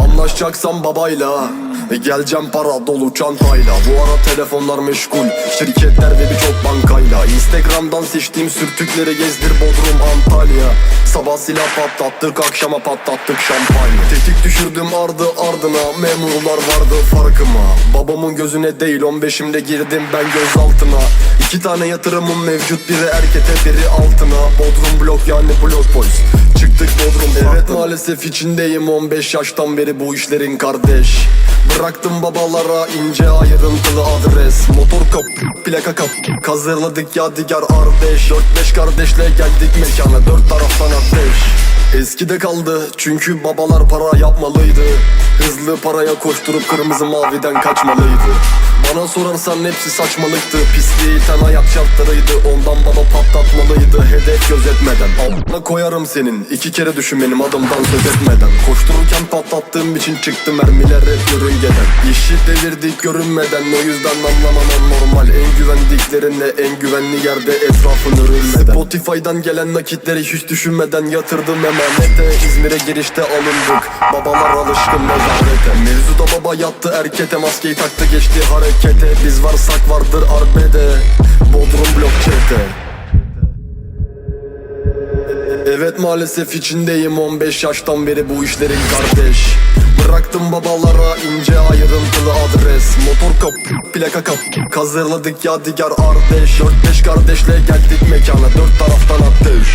Anlaşacaksan babayla e, Geleceğim para dolu çantayla. Bu ara telefonlar meşgul Şirketler ve birçok bankayla. Instagram'dan seçtiğim sürtükleri gezdir Bodrum Antalya. Sabah silah patlattık akşama patlattık şampanya. Tetik düşürdüm ardı ardına Memurlar vardı farkıma. Babamın gözüne değil 15'imde girdim ben gözaltına İki tane yatırımım mevcut biri erkete biri altına. Bodrum blok yani blok polis. Çıktık Bodrum. Evet maalesef içindeyim. 15 yaştan beri bu işlerin kardeş. Bıraktım babalara ince ayrıntılı adres. Motor kap, plaka kap. Kazırladık yadigar ardeş. 4-5 kardeşle geldik mekana. Dört taraftan ateş Eskide kaldı çünkü babalar para yapmalıydı. Hızlı paraya koşturup kırmızı maviden kaçmalıydı. Bana sorarsan hepsi saçmalıktı. Pisliği ten hayat şartlarıydı. Ondan baba patlatmalıydı. Hedef gözetmeden. Altına koyarım senin. İki kere düşün benim adımdan söz etmeden. Koştururken patlattığım için çıktı mermiler hep yörüngeden İşi devirdik görünmeden. O yüzden anlamaman normal. En güvendiklerinle en güvenli yerde etrafın örülmeden. Spotify'dan gelen nakitleri hiç düşünmeden yatırdım emanete İzmir'e girişte alındık. Babalar alışkın nezarete Mevzuda baba yattı erkete Maskeyi taktı geçti harekete. Biz varsak vardır arbede Bodrum blok çete. Evet maalesef içindeyim. 15 yaştan beri bu işlerin kardeş. Bıraktım babalara ince ayrıntılı adres. Motor kap, plaka kap Kazırladık yadigar ardeş. 4-5 kardeşle geldik mekana Dört taraftan ateş